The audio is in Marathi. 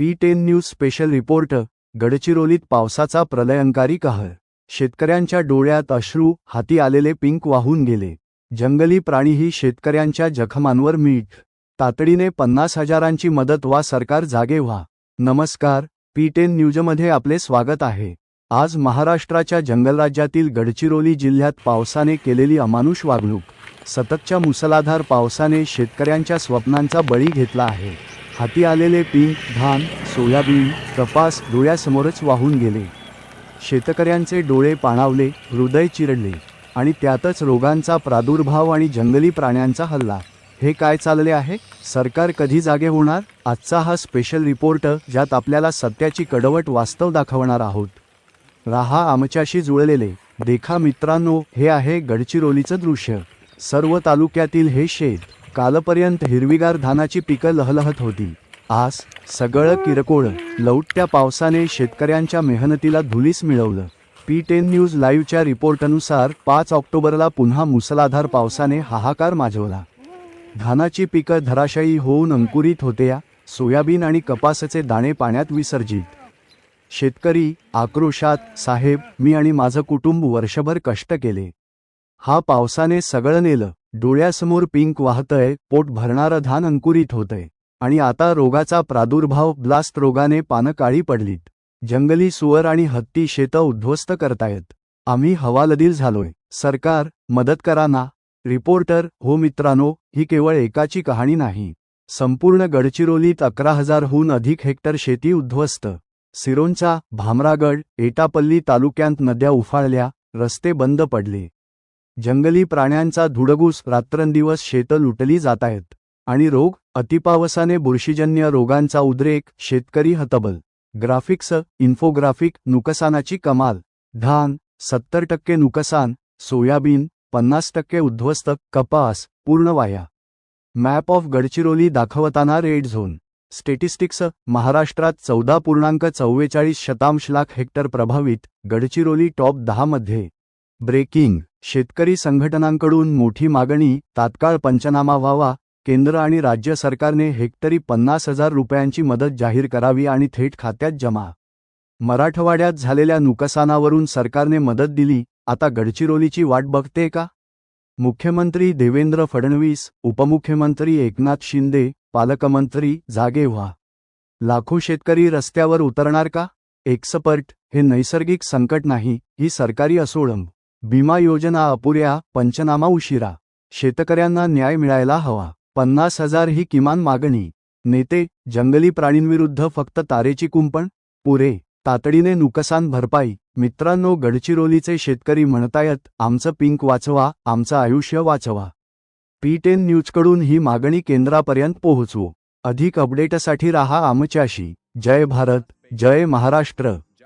P ten news special report गडचिरोलीत पावसाचा प्रलयंकारी कहर. शेतकऱ्यांच्या डोळ्यात अश्रू हाती आलेले पिंक वाहून गेले. जंगली प्राणीही शेतकऱ्यांच्या जखमांवर मीठ. तातडीने पन्नास हजारांची मदत वा सरकार जागे व्हा. नमस्कार पी टेन न्यूजमध्ये आपले स्वागत आहे. आज महाराष्ट्राच्या जंगलराज्यातील गडचिरोली जिल्ह्यात पावसाने केलेली अमानुष वागणूक. सततच्या मुसलाधार पावसाने शेतकऱ्यांच्या स्वप्नांचा बळी घेतला आहे. हाती आलेले पीक धान सोयाबीन कपास डोळ्यासमोरच वाहून गेले. शेतकऱ्यांचे डोळे पाणावले हृदय चिरडले आणि त्यातच रोगांचा प्रादुर्भाव आणि जंगली प्राण्यांचा हल्ला. हे काय चालले आहे? सरकार कधी जागे होणार? आजचा हा स्पेशल रिपोर्ट ज्यात आपल्याला सत्याची कडवट वास्तव दाखवणार आहोत. राहा आमच्याशी जुळलेले. देखा मित्रांनो हे आहे गडचिरोलीचं दृश्य. सर्व तालुक्यातील हे शेत. कालपर्यंत हिरवीगार धानाची पिकं लहलहत होती. आज सगळं किरकोळ लौटत्या पावसाने शेतकऱ्यांच्या मेहनतीला धुलीस मिळवलं. पी टेन न्यूज लाईव्हच्या रिपोर्टनुसार पाच ऑक्टोबरला पुन्हा मुसळधार पावसाने हाहाकार माजवला. धानाची पिकं धराशायी होऊन अंकुरित होत्या सोयाबीन आणि कपासाचे दाणे पाण्यात विसर्जित. शेतकरी आक्रोशात साहेब मी आणि माझं कुटुंब वर्षभर कष्ट केले. हा पावसाने सगळं नेलं. डोळ्यासमोर पिंक वाहतंय पोट भरणारं धान अंकुरित होतंय. आणि आता रोगाचा प्रादुर्भाव ब्लास्ट रोगाने पानं काळी पडलीत. जंगली सुअर आणि हत्ती शेतं उद्ध्वस्त करतायत. आम्ही हवालदिल झालोय. सरकार मदत करा ना. रिपोर्टर हो मित्रांनो ही केवळ एकाची कहाणी नाही. संपूर्ण गडचिरोलीत अकरा हजारहून अधिक हेक्टर शेती उद्ध्वस्त. सिरोंचा भामरागड एटापल्ली तालुक्यांत नद्या उफाळल्या रस्ते बंद पडले. जंगली प्राण्यांचा धुडगूस रात्रंदिवस शेतं लुटली जातायत आणि रोग अतिपावसाने बुरशीजन्य रोगांचा उद्रेक शेतकरी हतबल. ग्राफिक्स इन्फोग्राफिक नुकसानाची कमाल. धान सत्तर टक्के नुकसान सोयाबीन पन्नास टक्के उद्ध्वस्त कपास पूर्ण वाया. मॅप ऑफ गडचिरोली दाखवताना रेड झोन. स्टेटिस्टिक्स महाराष्ट्रात चौदा पूर्णांक चव्वेचाळीस शतांश लाख हेक्टर प्रभावित गडचिरोली टॉप दहामध्ये ब्रेकिंग शेतकरी संघटनांकडून मोठी मागणी तात्काळ पंचनामा व्हावा केंद्र आणि राज्य सरकारने हेक्टरी पन्नास हजार रुपयांची मदत जाहीर करावी आणि थेट खात्यात जमा. मराठवाड्यात झालेल्या नुकसानावरून सरकारने मदत दिली आता गडचिरोलीची वाट बघते का? मुख्यमंत्री देवेंद्र फडणवीस उपमुख्यमंत्री एकनाथ शिंदे पालकमंत्री जागे व्हा. लाखो शेतकरी रस्त्यावर उतरणार का? एक्सपर्ट हे नैसर्गिक संकट नाही ही सरकारी असोळंब. विमा योजना अपुऱ्या पंचनामा उशिरा. शेतकऱ्यांना न्याय मिळायला हवा. पन्नास हजार ही किमान मागणी. नेते जंगली प्राणींविरुद्ध फक्त तारेची कुंपण? पुरे. तातडीने नुकसान भरपाई. मित्रांनो गडचिरोलीचे शेतकरी म्हणतायत आमचं पिंक वाचवा आमचं आयुष्य वाचवा. पी टेन न्यूजकडून ही मागणी केंद्रापर्यंत पोहोचवू. अधिक अपडेटसाठी राहा आमच्याशी. जय भारत जय महाराष्ट्र.